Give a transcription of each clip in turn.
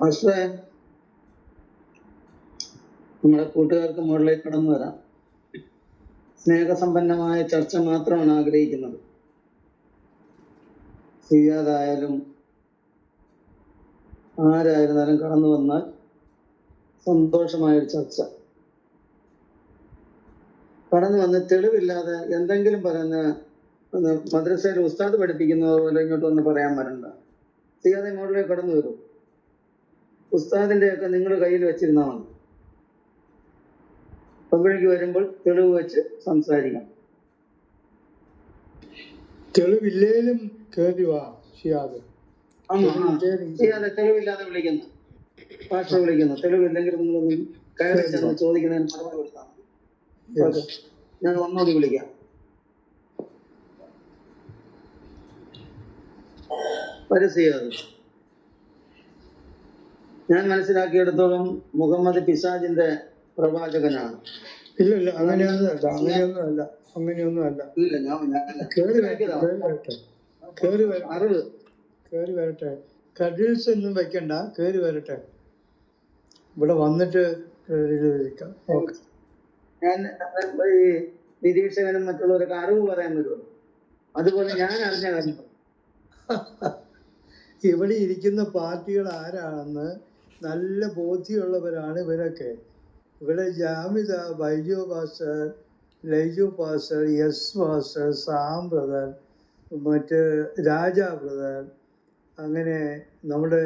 പക്ഷേ നമ്മുടെ കൂട്ടുകാർക്ക് മുകളിലേക്ക് കടന്നു വരാം. സ്നേഹസമ്പന്നമായ ചർച്ച മാത്രമാണ് ആഗ്രഹിക്കുന്നത്. ചെയ്യാതായാലും ആരായിരുന്നാലും കടന്നു വന്നാൽ സന്തോഷമായൊരു ചർച്ച. കടന്നു വന്ന് തെളിവില്ലാതെ എന്തെങ്കിലും പറയുന്ന മദ്രസയിൽ ഉസ്താദ് പഠിപ്പിക്കുന്നത് പോലെ ഇങ്ങോട്ട് വന്ന് പറയാൻ വരണ്ട. ചെയ്യാതെ ഇങ്ങോട്ടിലേക്ക് കടന്നു വരും. ഉസ്താദിന്റെ ഒക്കെ നിങ്ങൾ കയ്യിൽ വെച്ചിരുന്നാൽ മതി. പബ്ലിക്ക് വരുമ്പോൾ തെളിവ് വെച്ച് സംസാരിക്കാം. തെളിവില്ലേലും കയറി വാ ഷിയാദ്. ചെയ്യാതെ തെളിവില്ലാതെ വിളിക്കുന്നു. ഭാഷ വിളിക്കുന്നു. തെളിവില്ലെങ്കിൽ നിങ്ങൾ കയറി ചെന്ന് ചോദിക്കുന്നതിന് മറുപടി കൊടുത്താൽ മതി. ഞാൻ ഒന്നുകൂടി വിളിക്കാം. പരിചയത് ഞാൻ മനസ്സിലാക്കിയെടുത്തോളം മുഹമ്മദ് പിസാജിന്റെ പ്രവാചകനാണ്. ഇല്ല ഇല്ല അങ്ങനെയൊന്നും അല്ല അങ്ങനെയൊന്നും അല്ല അങ്ങനെയൊന്നും അല്ല. ഇല്ല ഞാൻ കേറി വരട്ടെ കേറി കേറി വരട്ടെ. അറിവ്. കേറി വരട്ടെ. കഡിൽസ് ഒന്നും വെക്കണ്ട കേറി വരട്ടെ. ഇവിടെ വന്നിട്ട് ഞാൻ ഈ നിരീക്ഷകനും മറ്റുള്ളവരൊക്കെ അറിവ് പറയാൻ വരുമോ? അതുപോലെ ഞാൻ അറിഞ്ഞ കാര്യം. ഇവിടെ ഇരിക്കുന്ന പാർട്ടികൾ ആരാണെന്ന് നല്ല ബോധ്യമുള്ളവരാണ് ഇവരൊക്കെ. ഇവിടെ Jamitha Baiju pastor Laiju pastor S pastor Sam brother മറ്റ് രാജ ബ്രദർ അങ്ങനെ നമ്മുടെ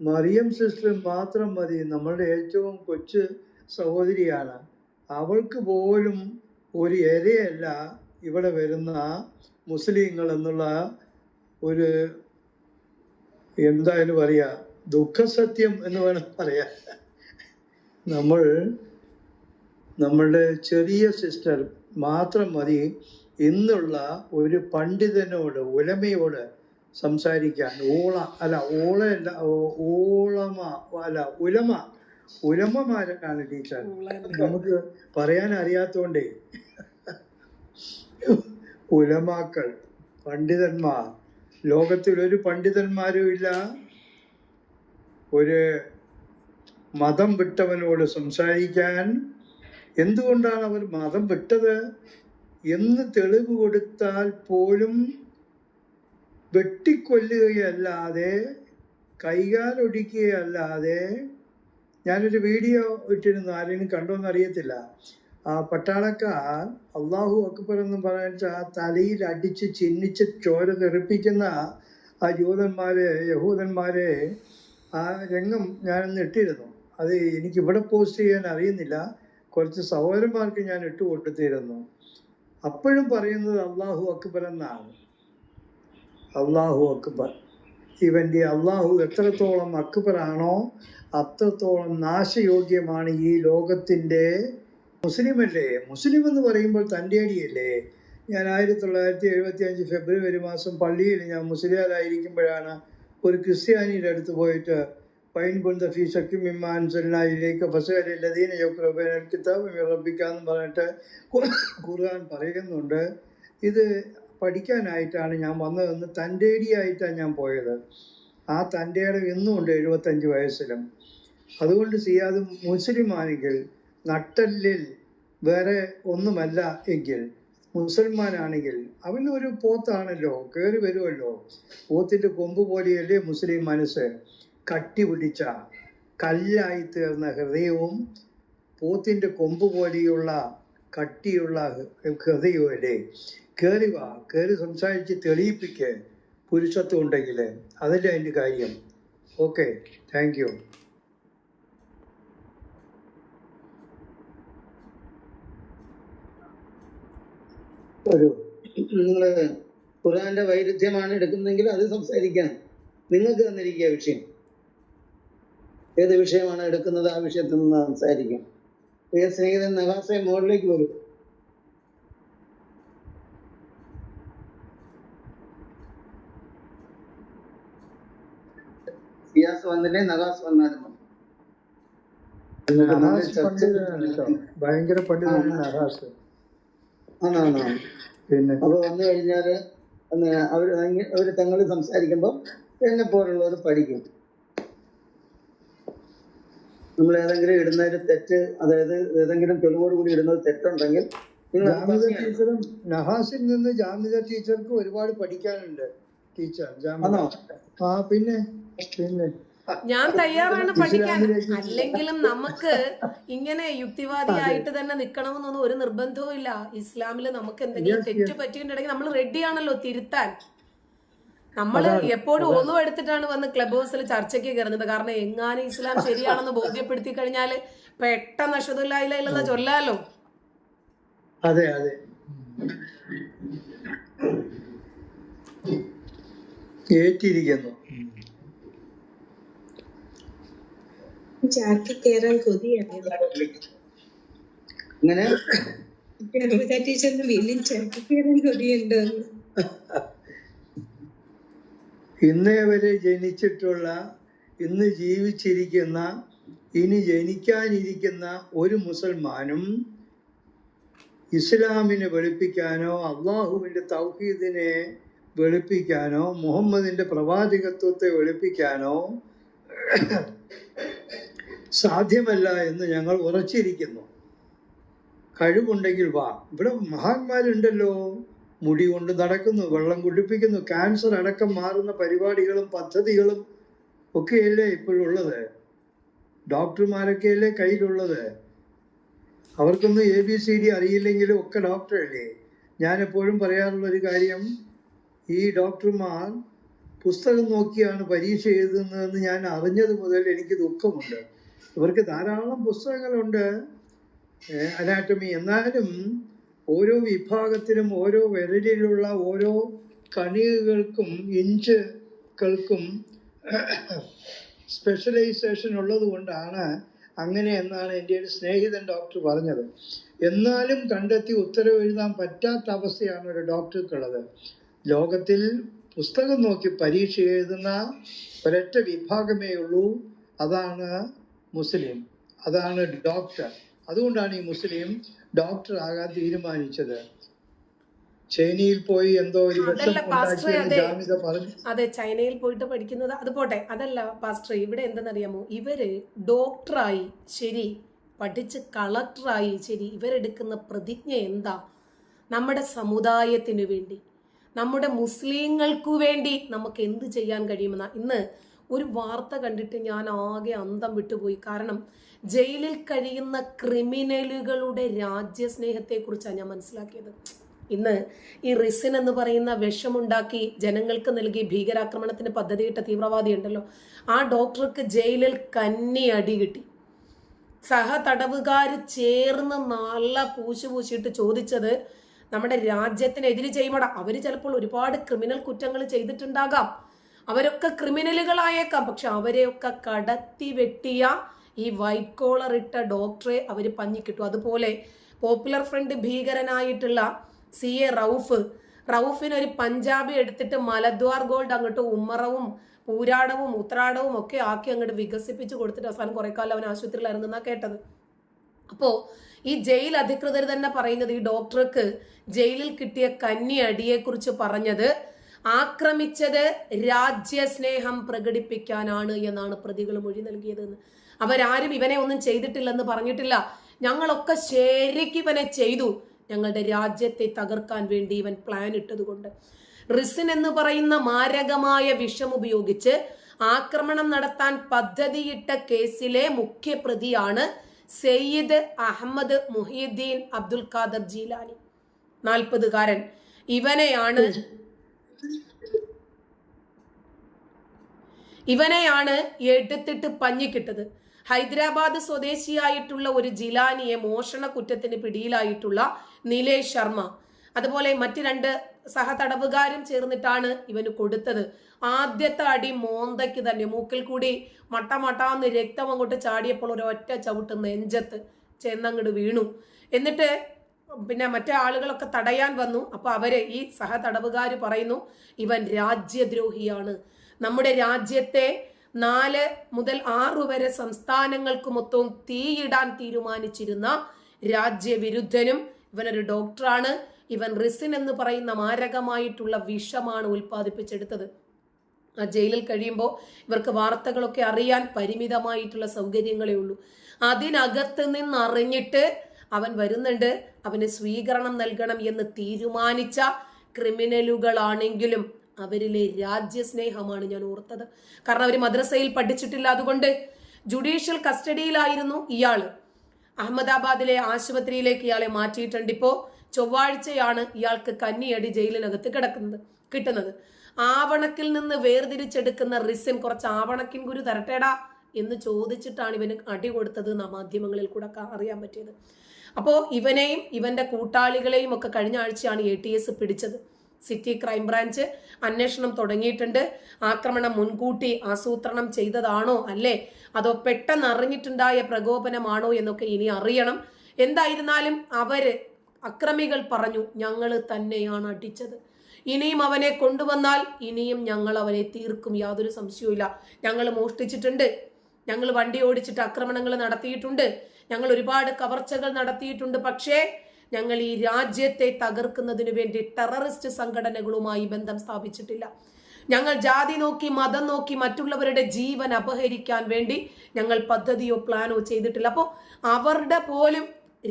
മറിയം സിസ്റ്റർ മാത്രം മതി. നമ്മളുടെ ഏറ്റവും കൊച്ചു സഹോദരിയാണ്. അവൾക്ക് പോലും ഒരു ഇരയല്ല ഇവിടെ വരുന്ന മുസ്ലിങ്ങൾ എന്നുള്ള ഒരു എന്തായാലും പറയാ ദുഃഖസത്യം എന്ന് വേണം പറയാൻ. നമ്മൾ നമ്മളുടെ ചെറിയ സിസ്റ്റർ മാത്രം മതി ഇന്നുള്ള ഒരു പണ്ഡിതനോട് ഉലമയോട് സംസാരിക്കാൻ. ഓള അല്ല ഓളയല്ല ഓളമ അല്ല ഉലമ. ഉലമമാരാണ് ടീച്ചർ നമുക്ക് പറയാൻ അറിയാത്തോണ്ടേ. ഉലമാക്കൾ പണ്ഡിതന്മാർ. ലോകത്തിൽ ഒരു പണ്ഡിതന്മാരും ഇല്ല. ഒരു മതം വിട്ടവനോട് സംസാരിക്കാൻ എന്തുകൊണ്ടാണ് അവർ മതം വിട്ടത്? എന്ന് തെളിവ് കൊടുത്താൽ പോലും വെട്ടിക്കൊല്ലുകയല്ലാതെ കൈകാലൊടിക്കുകയല്ലാതെ ഞാനൊരു വീഡിയോ ഇട്ടിരുന്നു ആരെങ്കിലും കണ്ടോന്ന് അറിയത്തില്ല. ആ പട്ടാളക്കാർ അള്ളാഹു അക്ബർ എന്ന് പറഞ്ഞ ആ തലയിൽ അടിച്ച് ചിന്നിച്ച് ചോര തെറിപ്പിക്കുന്ന ആ ജൂതന്മാരെ യഹൂദന്മാരെ ആ രംഗം ഞാനൊന്ന് ഇട്ടിരുന്നു. അത് എനിക്ക് ഇവിടെ പോസ്റ്റ് ചെയ്യാൻ അറിയുന്നില്ല. കുറച്ച് സഹോദരന്മാർക്ക് ഞാൻ ഇട്ട് കൊടുത്തിരുന്നു. അപ്പോഴും പറയുന്നത് അള്ളാഹു അക്ബർ എന്നാണ്. അള്ളാഹു അക്ബർ. ഇവന്റെ അള്ളാഹു എത്രത്തോളം അക്ബറാണോ അത്രത്തോളം നാശയോഗ്യമാണ് ഈ ലോകത്തിന്റെ മുസ്ലിം അല്ലേ മുസ്ലിം എന്ന് പറയുമ്പോൾ തന്റെ അടിയല്ലേ? ഞാൻ ആയിരത്തി തൊള്ളായിരത്തി എഴുപത്തി അഞ്ച് ഫെബ്രുവരി മാസം പള്ളിയിൽ ഞാൻ മുസ്ലിയാരായിരിക്കുമ്പോഴാണ് ഒരു ക്രിസ്ത്യാനിയുടെ അടുത്ത് പോയിട്ട് പൈൻ കുന്ത ഫീ ഫസീന ഫസലീന കിതാബ് റബ്ബിക്കാന്ന് പറഞ്ഞിട്ട് ഖുർ- ഖുർആൻ പറയുന്നുണ്ട്. ഇത് പഠിക്കാനായിട്ടാണ് ഞാൻ വന്നതെന്ന് തന്റെ അടിയായിട്ടാണ് ഞാൻ പോയത്. ആ തന്റെ ഇന്നും ഉണ്ട് എഴുപത്തഞ്ച് വയസ്സിലും. അതുകൊണ്ട് സിയാദ് മുസ്ലിം ആണെങ്കിൽ നട്ടല്ലിൽ വേറെ ഒന്നുമല്ല എങ്കിൽ മുസൽമാനാണെങ്കിൽ അവൻ ഒരു പോത്താണല്ലോ കയറി വരുമല്ലോ പോത്തിന്റെ കൊമ്പ് പോലെയല്ലേ മുസ്ലിം മനസ്സ്. കട്ടി പിടിച്ച കല്ലായി തീർന്ന ഹൃദയവും പോത്തിന്റെ കൊമ്പ് പോലെയുള്ള കട്ടിയുള്ള ഹൃദയവും അല്ലേ കയറി വാ കയറി സംസാരിച്ച് തെളിയിപ്പിക്കേ പുരുഷത്വം ഉണ്ടെങ്കിൽ. അതല്ലേ അതിന്റെ കാര്യം. ഓക്കെ താങ്ക് ഒരു നിങ്ങൾ ഖുർആന്റെ വൈരുദ്ധ്യമാണ് എടുക്കുന്നതെങ്കിൽ അത് സംസാരിക്കാൻ നിങ്ങൾക്ക് തന്നിരിക്കുക വിഷയം. ഏത് വിഷയമാണ് എടുക്കുന്നത്? ആ വിഷയത്തിൽ നിന്ന് സംസാരിക്കാം. പ്രിയ സ്നേഹിതൻ നവാസെ മോളിലേക്ക് വരും. സിയാസ് വന്നില്ലേ? നവാസ് വന്നാലും മതി. ഭയങ്കര പണ്ഡിതനാണ് നഹാസ് പിന്നെ അപ്പൊ വന്നു കഴിഞ്ഞാൽ അവർ അവർ അവർ തങ്ങൾ സംസാരിക്കുമ്പോൾ എന്നെ പോലുള്ളവർ പഠിക്കും. നമ്മൾ ഏതെങ്കിലും ഇടുന്ന ഒരു തെറ്റ് അതായത് ഏതെങ്കിലും തെളിവോട് കൂടി ഇടുന്നത് തെറ്റുണ്ടെങ്കിൽ ടീച്ചറും നഹാസിൽ നിന്ന് ജാമിത ടീച്ചർക്ക് ഒരുപാട് പഠിക്കാനുണ്ട് ടീച്ചർ ജാമിദ ആ പിന്നെ പിന്നെ ഞാൻ തയ്യാറാണ് പഠിക്കാൻ. അല്ലെങ്കിലും നമുക്ക് ഇങ്ങനെ യുക്തിവാദിയായിട്ട് തന്നെ നിൽക്കണമെന്നൊന്നും ഒരു നിർബന്ധവും ഇല്ല. ഇസ്ലാമിൽ നമുക്ക് എന്തെങ്കിലും തെറ്റ്. പറ്റിയിട്ടുണ്ടെങ്കിൽ നമ്മൾ റെഡിയാണല്ലോ തിരുത്താൻ. നമ്മൾ എപ്പോഴും ഒന്നും എടുത്തിട്ടാണ് വന്ന് ക്ലബ് ഹൗസിൽ ചർച്ചയ്ക്ക് കയറുന്നത്. കാരണം എങ്ങാനും ഇസ്ലാം ശരിയാണെന്ന് ബോധ്യപ്പെടുത്തി കഴിഞ്ഞാൽ പെട്ടെന്ന് അഷദുല്ലായില്ലെന്ന് ചൊല്ലാലോ. അതെ അതെ. ഏറ്റിരിക്കുന്നു. ചാക്കി കയറാൻ കൊതിയാണ്. ഇങ്ങനെ ജാമിത ടീച്ചറിന് വീണ്ടും ചാക്കി കയറാൻ കൊതിയുണ്ടോ ഇന്നേ വരെ ജനിച്ചിട്ടുള്ള ഇന്ന് ജീവിച്ചിരിക്കുന്ന ഇനി ജനിക്കാനിരിക്കുന്ന ഒരു മുസൽമാനും ഇസ്ലാമിനെ വെളുപ്പിക്കാനോ അള്ളാഹുവിന്റെ തൗഹീദിനെ വെളുപ്പിക്കാനോ മുഹമ്മദിന്റെ പ്രവാചകത്വത്തെ വെളുപ്പിക്കാനോ സാധ്യമല്ല എന്ന് ഞങ്ങൾ ഉറച്ചിരിക്കുന്നു. കഴിവുണ്ടെങ്കിൽ വാ. ഇവിടെ മഹാന്മാരുണ്ടല്ലോ. മുടി കൊണ്ട് നടക്കുന്നു വെള്ളം കുടിപ്പിക്കുന്നു ക്യാൻസർ അടക്കം മാറുന്ന പരിപാടികളും പദ്ധതികളും ഒക്കെയല്ലേ ഇപ്പോഴുള്ളത്? ഡോക്ടർമാരൊക്കെയല്ലേ കയ്യിലുള്ളത്? അവർക്കൊന്നും എ ബി സി ഡി അറിയില്ലെങ്കിലും ഒക്കെ ഡോക്ടറല്ലേ ഞാൻ എപ്പോഴും പറയാറുള്ള ഒരു കാര്യം ഈ ഡോക്ടർമാർ പുസ്തകം നോക്കിയാണ് പരീക്ഷ എഴുതുന്നതെന്ന് ഞാൻ അറിഞ്ഞത് മുതൽ എനിക്ക് ദുഃഖമുണ്ട്. ഇവർക്ക് ധാരാളം പുസ്തകങ്ങളുണ്ട്. അനാറ്റമി എന്നാലും ഓരോ വിഭാഗത്തിലും ഓരോ വിരലിലുള്ള ഓരോ കണികകൾക്കും ഇഞ്ചുകൾക്കും സ്പെഷ്യലൈസേഷൻ ഉള്ളത് കൊണ്ടാണ് അങ്ങനെ എന്നാണ് എന്റെ ഒരു സ്നേഹിതൻ ഡോക്ടർ പറഞ്ഞത്. എന്നാലും കണ്ടെത്തി ഉത്തരവ് എഴുതാൻ പറ്റാത്ത അവസ്ഥയാണ് ഒരു ഡോക്ടർക്കുള്ളത് ലോകത്തിൽ പുസ്തകം നോക്കി പരീക്ഷ എഴുതുന്ന ഒരൊറ്റ വിഭാഗമേ ഉള്ളൂ. അതാണ് മുസ്ലിം. അതാണ് ഡോക്ടർ അതുകൊണ്ടാണ് ഈ മുസ്ലിം ഡോക്ടർ ആകാൻ തീരുമാനിച്ചത്. ചൈനയിൽ പോയി എന്തോ ഒരു. അതെ. ചൈനയിൽ പോയിട്ട് പഠിക്കുന്നത് അത് പോട്ടെ. അതല്ല പാസ്റ്റർ ഇവിടെ എന്തെന്നറിയാമോ? ഇവർ ഡോക്ടറായി ശരി പഠിച്ച് കളക്ടറായി ശരി ഇവരെടുക്കുന്ന പ്രതിജ്ഞ എന്താ? നമ്മുടെ സമുദായത്തിനു വേണ്ടി നമ്മുടെ മുസ്ലിങ്ങൾക്കു വേണ്ടി നമുക്ക് എന്ത് ചെയ്യാൻ കഴിയുമെന്ന? ഇന്ന് ഒരു വാർത്ത കണ്ടിട്ട് ഞാൻ ആകെ അന്തം വിട്ടുപോയി. കാരണം ജയിലിൽ കഴിയുന്ന ക്രിമിനലുകളുടെ രാജ്യസ്നേഹത്തെക്കുറിച്ചാണ് ഞാൻ മനസ്സിലാക്കിയത്. ഇന്ന് ഈ റിസിൻ എന്ന് പറയുന്ന വിഷമുണ്ടാക്കി ജനങ്ങൾക്ക് നൽകി ഭീകരാക്രമണത്തിന് പദ്ധതിയിട്ട തീവ്രവാദി ഉണ്ടല്ലോ. ആ ഡോക്ടർക്ക് ജയിലിൽ കന്നി അടി കിട്ടി. സഹ തടവുകാർ ചേർന്ന് നല്ല പൂശു പൂശിയിട്ട് ചോദിച്ചത് നമ്മുടെ രാജ്യത്തിനെതിരെ ചെയ്യുമ്പോൾ അവർ ചിലപ്പോൾ ഒരുപാട് ക്രിമിനൽ കുറ്റങ്ങൾ ചെയ്തിട്ടുണ്ടാകാം. അവരൊക്കെ ക്രിമിനലുകളായേക്കാം. പക്ഷെ അവരെയൊക്കെ കടത്തി വെട്ടിയ ഈ വൈറ്റ് കോളർ ഇട്ട ഡോക്ടറെ അവർ പഞ്ഞിക്കിട്ടു. അതുപോലെ പോപ്പുലർ ഫ്രണ്ട് ഭീകരനായിട്ടുള്ള സി എ റൌഫ്. റൌഫിന് ഒരു പഞ്ചാബി എടുത്തിട്ട് മലദ്വാർ ഗോൾഡ് അങ്ങോട്ട് ഉമ്മറവും പൂരാടവും ഉത്രാടവും ഒക്കെ ആക്കി അങ്ങോട്ട് വികസിപ്പിച്ച് കൊടുത്തിട്ട് അവസാനം കുറെ കാലം അവൻ ആശുപത്രിയിലായിരുന്നു എന്നാ കേട്ടത്. അപ്പോ ഈ ജയിൽ അധികൃതർ തന്നെ പറയുന്നത് ഈ ഡോക്ടർക്ക് ജയിലിൽ കിട്ടിയ കന്നി അടിയെക്കുറിച്ച് പറഞ്ഞത് ആക്രമിച്ചത് രാജ്യസ്നേഹം പ്രകടിപ്പിക്കാനാണ് എന്നാണ് പ്രതികൾ മൊഴി നൽകിയതെന്ന്. അവരാരും ഇവനെ ഒന്നും ചെയ്തിട്ടില്ലെന്ന് പറഞ്ഞിട്ടില്ല. ഞങ്ങളൊക്കെ ശരിക്കും ഇവനെ ചെയ്തു. ഞങ്ങളുടെ രാജ്യത്തെ തകർക്കാൻ വേണ്ടി ഇവൻ പ്ലാൻ ഇട്ടതുകൊണ്ട്. റിസിൻ എന്ന് പറയുന്ന മാരകമായ വിഷം ഉപയോഗിച്ച് ആക്രമണം നടത്താൻ പദ്ധതിയിട്ട കേസിലെ മുഖ്യ പ്രതിയാണ് സയ്യിദ് അഹമ്മദ് മുഹീദ്ദീൻ അബ്ദുൽ ഖാദർ ജീലാനി. നാൽപ്പതുകാരൻ. ഇവനെയാണ് ഇവനെയാണ് എടുത്തിട്ട് പഞ്ഞിക്കിട്ടത് ഹൈദരാബാദ് സ്വദേശിയായിട്ടുള്ള ഒരു ജിലാനിയെ മോഷണ കുറ്റത്തിന് പിടിയിലായിട്ടുള്ള നിലേഷ് ശർമ്മ. അതുപോലെ മറ്റു രണ്ട് സഹതടവുകാരും ചേർന്നിട്ടാണ് ഇവന് കൊടുത്തത്. ആദ്യത്തെ അടി മോന്തയ്ക്ക് തന്നെ. മൂക്കിൽ കൂടി മട്ട മട്ടാന്ന് രക്തം അങ്ങോട്ട് ചാടിയപ്പോൾ ഒരൊറ്റ ചവിട്ട് നെഞ്ചത്ത് ചെന്നങ്ങോട്ട് വീണു. എന്നിട്ട് പിന്നെ മറ്റേ ആളുകളൊക്കെ തടയാൻ വന്നു. അപ്പൊ അവരെ ഈ സഹതടവുകാര് പറയുന്നു ഇവൻ രാജ്യദ്രോഹിയാണ്. നമ്മുടെ രാജ്യത്തെ നാല് മുതൽ ആറു വരെ സംസ്ഥാനങ്ങൾക്ക് മൊത്തവും തീയിടാൻ തീരുമാനിച്ചിരുന്ന രാജ്യവിരുദ്ധനും ഇവനൊരു ഡോക്ടറാണ്. ഇവൻ റിസിൻ എന്ന് പറയുന്ന മാരകമായിട്ടുള്ള വിഷമാണ് ഉൽപ്പാദിപ്പിച്ചെടുത്തത്. ആ ജയിലിൽ കഴിയുമ്പോൾ ഇവർക്ക് വാർത്തകളൊക്കെ അറിയാൻ പരിമിതമായിട്ടുള്ള സൗകര്യങ്ങളേ ഉള്ളൂ. അതിനകത്ത് നിന്ന് അറിഞ്ഞിട്ട് അവൻ വരുന്നുണ്ട്. അവന് സ്വീകരണം നൽകണം എന്ന് തീരുമാനിച്ച ക്രിമിനലുകളാണെങ്കിലും അവരിലെ രാജ്യസ്നേഹമാണ് ഞാൻ ഓർത്തത്. കാരണം അവർ മദ്രസയിൽ പഠിച്ചിട്ടില്ല. അതുകൊണ്ട് ജുഡീഷ്യൽ കസ്റ്റഡിയിലായിരുന്നു ഇയാൾ അഹമ്മദാബാദിലെ ആശുപത്രിയിലേക്ക് ഇയാളെ മാറ്റിയിട്ടുണ്ട്. ഇപ്പോ ചൊവ്വാഴ്ചയാണ് ഇയാൾക്ക് കന്നിയടി ജയിലിനകത്ത് കിടക്കുന്നത് കിട്ടുന്നത്. ആവണക്കിൽ നിന്ന് വേർതിരിച്ചെടുക്കുന്ന റിസിൻ കുറച്ച് ആവണക്കിൻ ഗുരു തരട്ടേടാ എന്ന് ചോദിച്ചിട്ടാണ് ഇവന് അടി കൊടുത്തത് എന്നാ മാധ്യമങ്ങളിൽ കൂടെ അറിയാൻ പറ്റിയത്. അപ്പോൾ ഇവനെയും ഇവന്റെ കൂട്ടാളികളെയും ഒക്കെ കഴിഞ്ഞ ആഴ്ചയാണ് എ ടി എസ് പിടിച്ചത്. സിറ്റി ക്രൈംബ്രാഞ്ച് അന്വേഷണം തുടങ്ങിയിട്ടുണ്ട്. ആക്രമണം മുൻകൂട്ടി ആസൂത്രണം ചെയ്തതാണോ അല്ലേ? അതോ പെട്ടെന്ന് അറിഞ്ഞിട്ടുണ്ടായ പ്രകോപനമാണോ എന്നൊക്കെ ഇനി അറിയണം. എന്തായിരുന്നാലും അവർ അക്രമികൾ പറഞ്ഞു ഞങ്ങൾ തന്നെയാണ് അടിച്ചത്. ഇനിയും അവനെ കൊണ്ടുവന്നാൽ ഇനിയും ഞങ്ങൾ അവനെ തീർക്കും. യാതൊരു സംശയവുമില്ല. ഞങ്ങൾ മോഷ്ടിച്ചിട്ടുണ്ട്. ഞങ്ങൾ വണ്ടി ഓടിച്ചിട്ട് ആക്രമണങ്ങൾ നടത്തിയിട്ടുണ്ട്. ഞങ്ങൾ ഒരുപാട് കവർച്ചകൾ നടത്തിയിട്ടുണ്ട്. പക്ഷേ ഞങ്ങൾ ഈ രാജ്യത്തെ തകർക്കുന്നതിന് വേണ്ടി ടെററിസ്റ്റ് സംഘടനകളുമായി ബന്ധം സ്ഥാപിച്ചിട്ടില്ല. ഞങ്ങൾ ജാതി നോക്കി മതം നോക്കി മറ്റുള്ളവരുടെ ജീവൻ അപഹരിക്കാൻ വേണ്ടി ഞങ്ങൾ പദ്ധതിയോ പ്ലാനോ ചെയ്തിട്ടില്ല. അപ്പോൾ അവരുടെ പോലും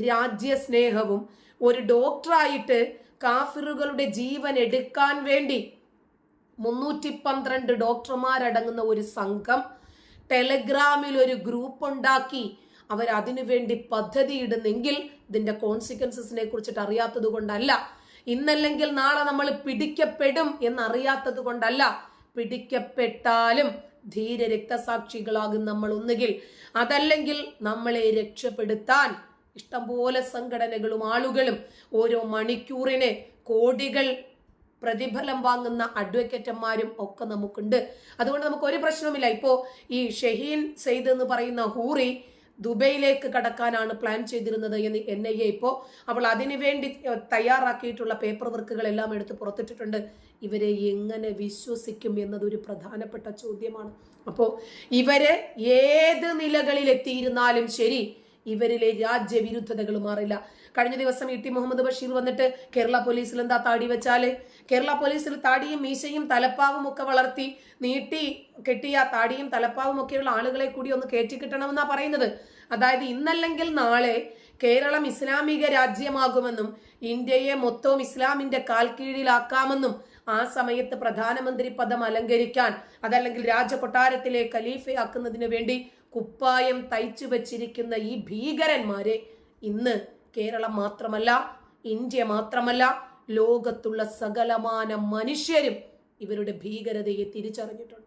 രാജ്യസ്നേഹവും ഒരു ഡോക്ടറായിട്ട് കാഫിറുകളുടെ ജീവൻ എടുക്കാൻ വേണ്ടി മുന്നൂറ്റി പന്ത്രണ്ട് ഡോക്ടർമാരടങ്ങുന്ന ഒരു സംഘം ടെലഗ്രാമിൽ ഒരു ഗ്രൂപ്പ് ഉണ്ടാക്കി അവർ അതിനു വേണ്ടി പദ്ധതി ഇടുന്നെങ്കിൽ ഇതിന്റെ കോൺസിക്വൻസസിനെ കുറിച്ചിട്ട് അറിയാത്തത് കൊണ്ടല്ല. ഇന്നല്ലെങ്കിൽ നാളെ നമ്മൾ പിടിക്കപ്പെടും എന്നറിയാത്തത് കൊണ്ടല്ല. പിടിക്കപ്പെട്ടാലും ധീര രക്തസാക്ഷികളാകും നമ്മൾ ഒന്നുകിൽ. അതല്ലെങ്കിൽ നമ്മളെ രക്ഷപ്പെടുത്താൻ ഇഷ്ടംപോലെ സംഘടനകളും ആളുകളും ഓരോ മണിക്കൂറിന് കോടികൾ പ്രതിഫലം വാങ്ങുന്ന അഡ്വക്കേറ്റന്മാരും ഒക്കെ നമുക്കുണ്ട്. അതുകൊണ്ട് നമുക്ക് ഒരു പ്രശ്നവുമില്ല. ഇപ്പോ ഈ ഷഹീൻ സെയ്ദ് എന്ന് പറയുന്ന ഹൂറി ദുബൈയിലേക്ക് കടക്കാനാണ് പ്ലാൻ ചെയ്തിരുന്നത് എന്ന് എൻ ഐ എ ഇപ്പോൾ അവൾ അതിനുവേണ്ടി തയ്യാറാക്കിയിട്ടുള്ള പേപ്പർ വർക്കുകളെല്ലാം എടുത്ത് പുറത്തിട്ടിട്ടുണ്ട്. ഇവരെ എങ്ങനെ വിശ്വസിക്കും എന്നതൊരു പ്രധാനപ്പെട്ട ചോദ്യമാണ്. അപ്പോൾ ഇവരെ ഏത് നിലകളിലെത്തിയിരുന്നാലും ശരി ഇവരിലെ രാജ്യവിരുദ്ധതകൾ മാറില്ല. കഴിഞ്ഞ ദിവസം ഇ ടി മുഹമ്മദ് ബഷീർ വന്നിട്ട് കേരള പോലീസിൽ എന്താ താടി വെച്ചാൽ? കേരള പോലീസിൽ താടിയും മീശയും തലപ്പാവും ഒക്കെ വളർത്തി നീട്ടി കെട്ടിയ താടിയും തലപ്പാവും ഒക്കെയുള്ള ആളുകളെ കൂടി ഒന്ന് കയറ്റി കിട്ടണമെന്നാ പറയുന്നത്. അതായത് ഇന്നല്ലെങ്കിൽ നാളെ കേരളം ഇസ്ലാമിക രാജ്യമാകുമെന്നും ഇന്ത്യയെ മൊത്തവും ഇസ്ലാമിന്റെ കാൽ കീഴിലാക്കാമെന്നും ആ സമയത്ത് പ്രധാനമന്ത്രി പദം അലങ്കരിക്കാൻ അതല്ലെങ്കിൽ രാജകൊട്ടാരത്തിലെ ഖലീഫയാക്കുന്നതിന് വേണ്ടി കുപ്പായം തയ്ച്ചു വച്ചിരിക്കുന്ന ഈ ഭീകരന്മാരെ ഇന്ന് കേരളം മാത്രമല്ല ഇന്ത്യ മാത്രമല്ല ലോകത്തുള്ള സകലമാന മനുഷ്യരും ഇവരുടെ ഭീകരതയെ തിരിച്ചറിഞ്ഞിട്ടുണ്ട്.